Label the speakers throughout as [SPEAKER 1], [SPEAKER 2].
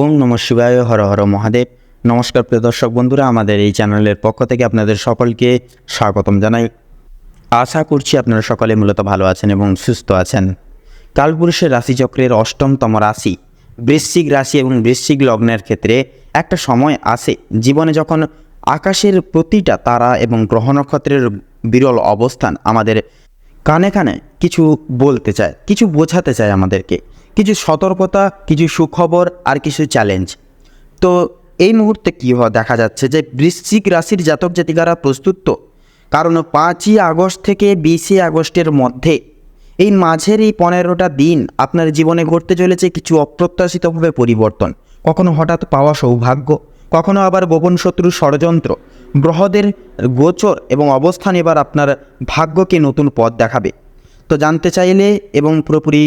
[SPEAKER 1] ওম নম শিবায়, হর হর মহাদেব। নমস্কার প্রিয় দর্শক বন্ধুরা, আমাদের এই চ্যানেলের পক্ষ থেকে আপনাদের সকলকে স্বাগতম জানাই। আশা করছি আপনারা সকলে মূলত ভালো আছেন এবং সুস্থ আছেন। কালপুরুষের রাশিচক্রের অষ্টমতম রাশি, বৃশ্চিক রাশি এবং বৃশ্চিক লগ্নের ক্ষেত্রে একটা সময় আসে জীবনে যখন আকাশের প্রতিটা তারা এবং গ্রহ নক্ষত্রের বিরল অবস্থান আমাদের কানে কানে কিছু বলতে চায়, কিছু বোঝাতে চায় আমাদেরকে। কিছু সতর্কতা, কিছু সুখবর আর কিছু চ্যালেঞ্জ তো এই মুহূর্তে কী হয় দেখা যাচ্ছে যে বৃশ্চিক রাশির জাতক জাতিকারা প্রস্তুত তো। কারণ পাঁচই আগস্ট থেকে বিশে আগস্টের মধ্যে এই মাঝের এই পনেরোটা দিন আপনার জীবনে ঘটতে চলেছে কিছু অপ্রত্যাশিতভাবে পরিবর্তন। কখনো হঠাৎ পাওয়া সৌভাগ্য, কখনো আবার গোপন শত্রুর ষড়যন্ত্র। গ্রহদের গোচর এবং অবস্থান এবার আপনার ভাগ্যকে নতুন পথ দেখাবে। তো জানতে চাইলে এবং পুরোপুরি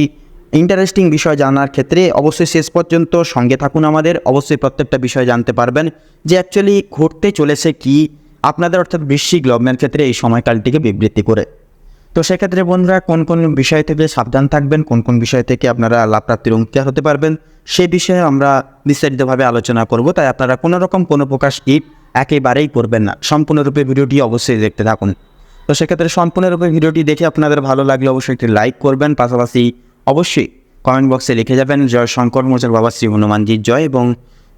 [SPEAKER 1] ইন্টারেস্টিং বিষয় জানার ক্ষেত্রে অবশ্যই শেষ পর্যন্ত সঙ্গে থাকুন আমাদের। অবশ্যই প্রত্যেকটা বিষয় জানতে পারবেন যে অ্যাকচুয়ালি ঘটতে চলেছে কি। আপনাদের অর্থাৎ বৃশ্চিক লগ্নের ক্ষেত্রে এই সময়কালটিকে বিবৃতি করে। তো সেক্ষেত্রে বন্ধুরা, কোন কোন বিষয় থেকে সাবধান থাকবেন, কোন কোন বিষয় থেকে আপনারা লাভ প্রাপ্তির অঙ্গীকার হতে পারবেন, সে বিষয়ে আমরা বিস্তারিতভাবে আলোচনা করব। তাই আপনারা কোনো রকম কোনো প্রকার স্কিপ একেবারেই করবেন না। সম্পূর্ণরূপে ভিডিওটি অবশ্যই দেখতে থাকুন। তো সেক্ষেত্রে সম্পূর্ণরূপে ভিডিওটি দেখে আপনাদের ভালো লাগলে অবশ্যই একটি লাইক করবেন, পাশাপাশি অবশ্যই কমেন্ট বক্সে লিখে যাবেন, জয় শঙ্কর মোচর বাবা, শ্রী হনুমানজির জয় এবং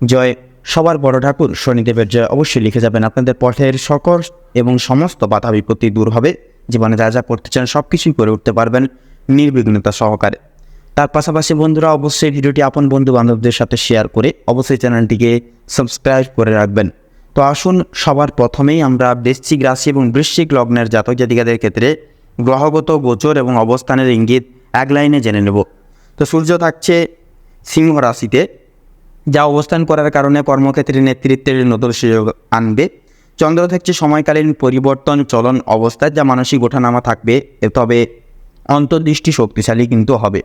[SPEAKER 1] জয় সবার বড় ঠাকুর, শনিদেবের জয় অবশ্যই লিখে যাবেন। আপনাদের পথের সকর এবং সমস্ত বাধা বিপত্তি দূর হবে। জীবনে যা যা করতে চান সব কিছুই করে উঠতে পারবেন নির্বিঘ্নতা সহকারে। তার পাশাপাশি বন্ধুরা, অবশ্যই ভিডিওটি আপন বন্ধু বান্ধবদের সাথে শেয়ার করে অবশ্যই চ্যানেলটিকে সাবস্ক্রাইব করে রাখবেন। তো আসুন, সবার প্রথমেই আমরা বৃশ্চিক রাশি এবং বৃশ্চিক লগ্নের জাতক জাতিকাদের ক্ষেত্রে গ্রহগত গোচর এবং অবস্থানের ইঙ্গিত এক লাইনে জেনে নেব। তো সূর্য থাকছে সিংহ রাশিতে, যা অবস্থান করার কারণে কর্মক্ষেত্রে নেতৃত্বের নতুন সুযোগ আনবে। চন্দ্র থাকছে সময়কালীন পরিবর্তন চলন অবস্থায় যা মানসিক ওঠানামা থাকবে তবে অন্তর্দৃষ্টি শক্তিশালী কিন্তু হবে।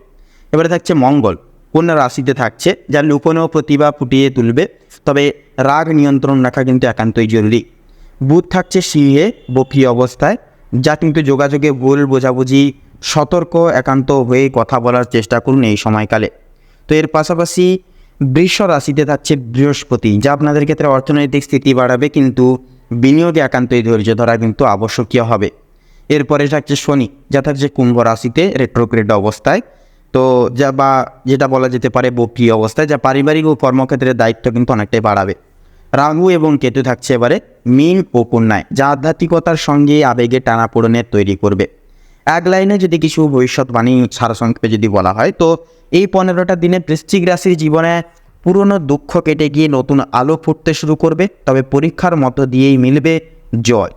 [SPEAKER 1] এবারে থাকছে মঙ্গল কন্যা রাশিতে থাকছে, যা লুকোনো প্রতিভা ফুটিয়ে তুলবে, তবে রাগ নিয়ন্ত্রণ রাখা কিন্তু একান্তই জরুরি। বুধ থাকছে সিংহে বক্রি অবস্থায়, যা কিন্তু যোগাযোগে ভুল, বোঝাবুঝি সতর্ক, একান্ত হয়ে কথা বলার চেষ্টা করুন এই সময়কালে। তো এর পাশাপাশি বৃষ রাশিতে থাকছে বৃহস্পতি, যা আপনাদের ক্ষেত্রে অর্থনৈতিক স্থিতি বাড়াবে, কিন্তু বিনিয়োগে একান্তই ধৈর্য ধরা কিন্তু আবশ্যকীয় হবে। এরপরে থাকছে শনি, যা থাকছে কুম্ভ রাশিতে রেট্রোগ্রেড অবস্থায়। তো যা বা যেটা বলা যেতে পারে বক্রি অবস্থায়, যা পারিবারিক ও কর্মক্ষেত্রের দায়িত্ব কিন্তু অনেকটাই বাড়াবে। রাহু এবং কেতু থাকছে এবারে মিন ও কন্যায়, যা আধ্যাত্মিকতার সঙ্গে আবেগে টানাপোড়েনের তৈরি করবে। এক লাইনে যদি কিছু ভবিষ্যৎবাণী সারসংক্ষেপে যদি বলা হয়, তো এই পনেরোটা দিনে বৃশ্চিক রাশির জীবনে পুরনো দুঃখ কেটে গিয়ে নতুন আলো ফুটতে শুরু করবে, তবে পরীক্ষার মতো দিয়েই মিলবে জয়।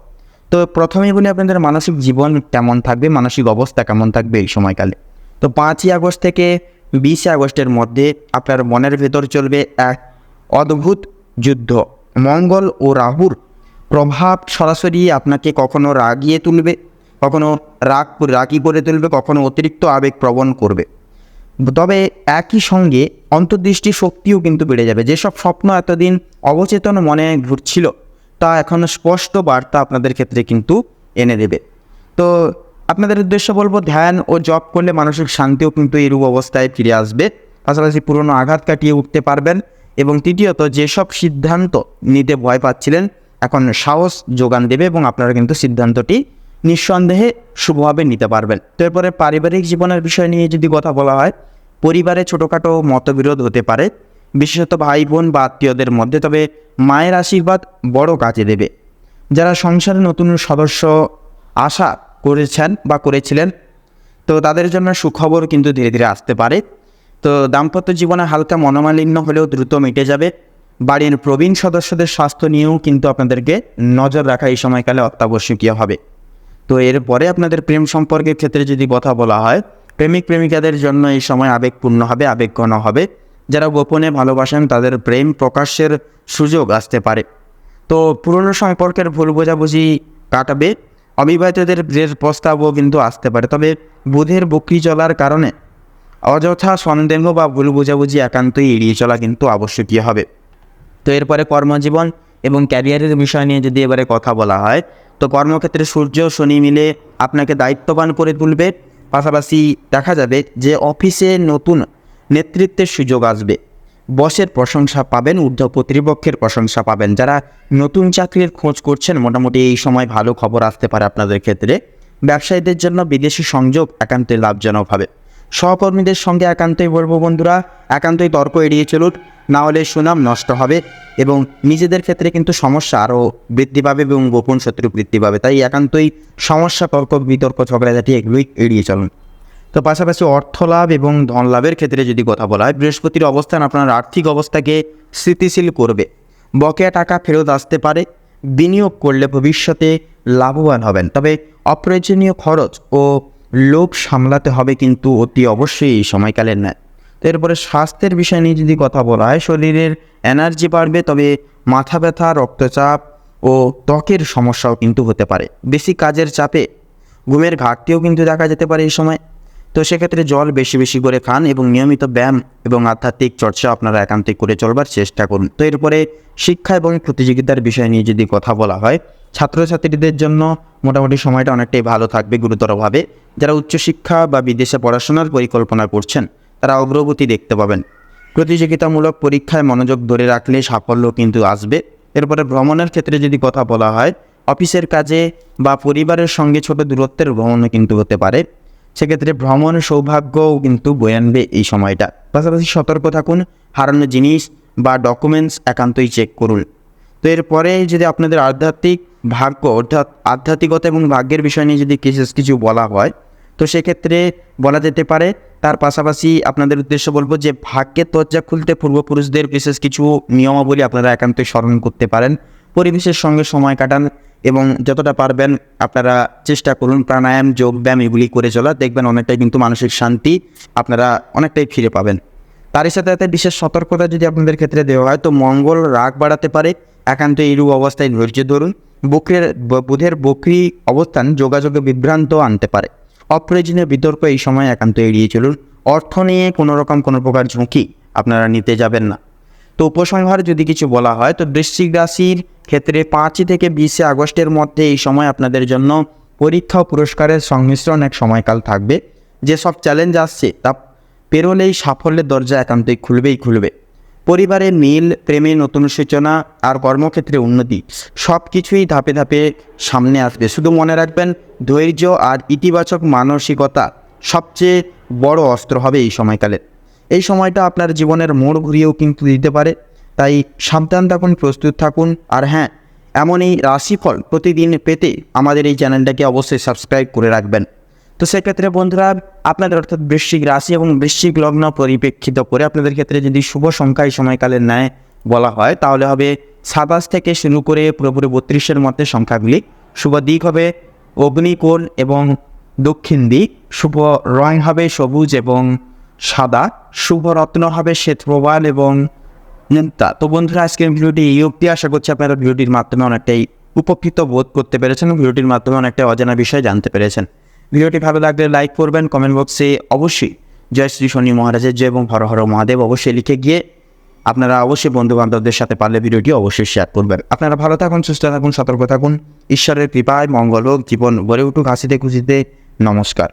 [SPEAKER 1] তো প্রথমেই বলি আপনাদের মানসিক জীবন কেমন থাকবে, মানসিক অবস্থা কেমন থাকবে এই সময়কালে। তো পাঁচই আগস্ট থেকে বিশে আগস্টের মধ্যে আপনার মনের ভেতর চলবে এক অদ্ভুত যুদ্ধ। মঙ্গল ও রাহুর প্রভাব সরাসরি আপনাকে কখনো রাগিয়ে তুলবে কখনো রাগ রাগি করে তুলবে, কখনো অতিরিক্ত আবেগ প্রবণ করবে। তবে একই সঙ্গে অন্তর্দৃষ্টি শক্তিও কিন্তু বেড়ে যাবে। যেসব স্বপ্ন এতদিন অবচেতন মনে ঘুরছিল, তা এখন স্পষ্ট বার্তা আপনাদের ক্ষেত্রে কিন্তু এনে দেবে। তো আপনাদের উদ্দেশ্য বলব, ধ্যান ও জপ করলে মানসিক শান্তিও কিন্তু এরূপ অবস্থায় ফিরে আসবে। পাশাপাশি পুরনো আঘাত কাটিয়ে উঠতে পারবেন এবং তৃতীয়ত, যেসব সিদ্ধান্ত নিতে ভয় পাচ্ছিলেন, এখন সাহস যোগান দেবে এবং আপনারা কিন্তু সিদ্ধান্তটি নিঃসন্দেহে শুভভাবে নিতে পারবেন। এরপরে পারিবারিক জীবনের বিষয় নিয়ে যদি কথা বলা হয়, পরিবারে ছোটোখাটো মতবিরোধ হতে পারে, বিশেষত ভাই বোন বা আত্মীয়দের মধ্যে, তবে মায়ের আশীর্বাদ বড় কাজে দেবে। যারা সংসারে নতুন সদস্য আশা করেছেন বা করেছিলেন, তো তাদের জন্য সুখবর কিন্তু ধীরে ধীরে আসতে পারে। তো দাম্পত্য জীবনে হালকা মনোমালিন্য হলেও দ্রুত মিটে যাবে। বাড়ির প্রবীণ সদস্যদের স্বাস্থ্য নিয়েও কিন্তু আপনাদেরকে নজর রাখা এই সময়কালে অত্যাবশ্যকীয় হবে। তো এরপরে আপনাদের প্রেম সম্পর্কের ক্ষেত্রে যদি কথা বলা হয়, প্রেমিক প্রেমিকাদের জন্য এই সময় আবেগপূর্ণ হবে, আবেগঘন হবে। যারা গোপনে ভালোবাসেন, তাদের প্রেম প্রকাশের সুযোগ আসতে পারে। তো পুরনো সম্পর্কের ভুল বোঝাবুঝি কাটাবে, অবিবাহিতদের বিয়ের প্রস্তাবও কিন্তু আসতে পারে। তবে বুধের বকরি চলার কারণে অযথা সন্দেহ বা ভুল বোঝাবুঝি একান্তই এড়িয়ে চলা কিন্তু আবশ্যকীয় হবে। তো এরপরে কর্মজীবন এবং ক্যারিয়ারের বিষয় নিয়ে যদি এবারে কথা বলা হয়, তো কর্মক্ষেত্রে সূর্য শনি মিলে আপনাকে দায়িত্ববান করে তুলবে। পাশাপাশি দেখা যাবে যে অফিসে নতুন নেতৃত্বের সুযোগ আসবে। বসের প্রশংসা পাবেন, ঊর্ধ্ব কর্তৃপক্ষের প্রশংসা পাবেন। যারা নতুন চাকরির খোঁজ করছেন, মোটামুটি এই সময় ভালো খবর আসতে পারে আপনাদের ক্ষেত্রে। ব্যবসায়ীদের জন্য বিদেশি সংযোগ একান্তই লাভজনক হবে। সহকর্মীদের সঙ্গে একান্তই বলব বন্ধুরা, একান্তই তর্ক এড়িয়ে চলুন, না হলে সুনাম নষ্ট হবে এবং নিজেদের ক্ষেত্রে কিন্তু সমস্যা আরও বৃদ্ধি পাবে এবং গোপন শত্রু বৃদ্ধি পাবে। তাই একান্তই সমস্যা, তর্ক, বিতর্ক ঝগড়াঝাটি এগুলোই এড়িয়ে চলুন। তো পাশাপাশি অর্থ লাভ এবং ধন লাভের ক্ষেত্রে যদি কথা বলা হয়, বৃহস্পতির অবস্থান আপনার আর্থিক অবস্থাকে স্থিতিশীল করবে। বকেয়া টাকা ফেরত আসতে পারে, বিনিয়োগ করলে ভবিষ্যতে লাভবান হবেন। তবে অপ্রয়োজনীয় খরচ ও লোভ সামলাতে হবে কিন্তু অতি অবশ্যই এই সময়কালের ন্যায়। তো এরপরে স্বাস্থ্যের বিষয় নিয়ে যদি কথা বলা হয়, শরীরের এনার্জি বাড়বে, তবে মাথা ব্যথা, রক্তচাপ ও ত্বকের সমস্যাও কিন্তু হতে পারে। বেশি কাজের চাপে ঘুমের ঘাটতিও কিন্তু দেখা যেতে পারে এই সময়। তো সেক্ষেত্রে জল বেশি বেশি করে খান এবং নিয়মিত ব্যায়াম এবং আধ্যাত্মিক চর্চা আপনারা একান্তিক করে চলবার চেষ্টা করুন। তো এরপরে শিক্ষা এবং প্রতিযোগিতার বিষয় নিয়ে যদি কথা বলা হয় ছাত্রছাত্রীদের জন্য মোটামুটি সময়টা অনেকটাই ভালো থাকবে গুরুতরভাবে। যারা উচ্চশিক্ষা বা বিদেশে পড়াশোনার পরিকল্পনা করছেন, তারা অগ্রগতি দেখতে পাবেন। প্রতিযোগিতামূলক পরীক্ষায় মনোযোগ ধরে রাখলে সাফল্য কিন্তু আসবে। এরপরে ভ্রমণের ক্ষেত্রে যদি কথা বলা হয়, অফিসের কাজে বা পরিবারের সঙ্গে ছোট দূরত্বের ভ্রমণও কিন্তু হতে পারে। সেক্ষেত্রে ভ্রমণ সৌভাগ্যও কিন্তু বয়ে আনবে এই সময়টা। পাশাপাশি সতর্ক থাকুন, হারানো জিনিস বা ডকুমেন্টস একান্তই চেক করুন। তো এরপরে যদি আপনাদের আধ্যাত্মিক ভাগ্য, অর্থাৎ আধ্যাত্মিকতা এবং ভাগ্যের বিষয় নিয়ে যদি বিশেষ কিছু বলা হয়, তো সেক্ষেত্রে বলা যেতে পারে, তার পাশাপাশি আপনাদের উদ্দেশ্য বলব যে ভাগ্যের দরজা খুলতে পূর্বপুরুষদের বিশেষ কিছু নিয়মাবলী আপনারা একান্তই স্মরণ করতে পারেন। পরিবেশের সঙ্গে সময় কাটান এবং যতটা পারবেন আপনারা চেষ্টা করুন প্রাণায়াম যোগ ব্যায়াম এগুলি করে চলা। দেখবেন অনেকটাই কিন্তু মানসিক শান্তি আপনারা অনেকটাই ফিরে পাবেন। তারই সাথে সাথে বিশেষ সতর্কতা যদি আপনাদের ক্ষেত্রে দেওয়া হয়, তো মঙ্গল রাগ বাড়াতে পারে। একান্ত এইরূপ অবস্থায় ধৈর্য ধরুন। বক্রের বুধের বকরি অবস্থান যোগাযোগে বিভ্রান্ত আনতে পারে। অপ্রয়োজনীয় বিতর্ক এই সময় একান্ত এড়িয়ে চলুন। অর্থ নিয়ে কোনো রকম কোনো প্রকার ঝুঁকি আপনারা নিতে যাবেন না। তো উপসংহার যদি কিছু বলা হয়, তো বৃশ্চিক রাশির ক্ষেত্রে পাঁচই থেকে বিশে আগস্টের মধ্যে এই সময় আপনাদের জন্য পরীক্ষা পুরস্কারের সংমিশ্রণ এক সময়কাল থাকবে। যেসব চ্যালেঞ্জ আসছে, তা পেরোলেই সাফল্যের দরজা একান্তই খুলবেই খুলবে। পরিবারে মিল, প্রেমে নতুন সূচনা আর কর্মক্ষেত্রে উন্নতি সব কিছুই ধাপে ধাপে সামনে আসবে। শুধু মনে রাখবেন, ধৈর্য আর ইতিবাচক মানসিকতা সবচেয়ে বড় অস্ত্র হবে এই সময়কালে এই সময়টা আপনার জীবনের মোড় ঘুরিয়েও কিন্তু দিতে পারে। তাই সাবধান থাকুন, প্রস্তুত থাকুন। আর হ্যাঁ এমন এই রাশিফল প্রতিদিন পেতে আমাদের এই চ্যানেলটাকে অবশ্যই সাবস্ক্রাইব করে রাখবেন। তো সেক্ষেত্রে বন্ধুরা, আপনাদের অর্থাৎ বৃশ্চিক রাশি এবং বৃশ্চিক লগ্ন পরিপ্রেক্ষিত করে আপনাদের ক্ষেত্রে যদি শুভ সংখ্যা এই সময়কালের ন্যায় বলা হয়, তাহলে হবে সাতাশ থেকে শুরু করে পুরোপুরি বত্রিশের মধ্যে সংখ্যাগুলি শুভ দিক হবে। অগ্নিকোণ এবং দক্ষিণ দিক, শুভ রং হবে সবুজ এবং সাদা, শুভ রত্ন হবে শ্বেতপ্রবাল এবং মুক্তা তো বন্ধুরা আজকের ভিডিওটি এই অবধি। আশা করছি আপনারা ভিডিওটির মাধ্যমে অনেকটাই উপকৃত বোধ করতে পেরেছেন ভিডিওটির মাধ্যমে অনেকটা অজানা বিষয় জানতে পেরেছেন। ভিডিওটি ভালো লাগলে লাইক করবেন কমেন্ট বক্সে অবশ্যই জয় শ্রী শনি মহারাজের জয় এবং হর হর মহাদেব অবশ্যই লিখে গিয়ে আপনারা অবশ্যই বন্ধু বান্ধবদের সাথে পারলে ভিডিওটি অবশ্যই শেয়ার করবেন। আপনারা ভালো থাকুন, সুস্থ থাকুন, সতর্ক থাকুন। ঈশ্বরের কৃপায় মঙ্গল হোক, জীবন গড়ে উঠুক। হাসিতে খুশিতে নমস্কার।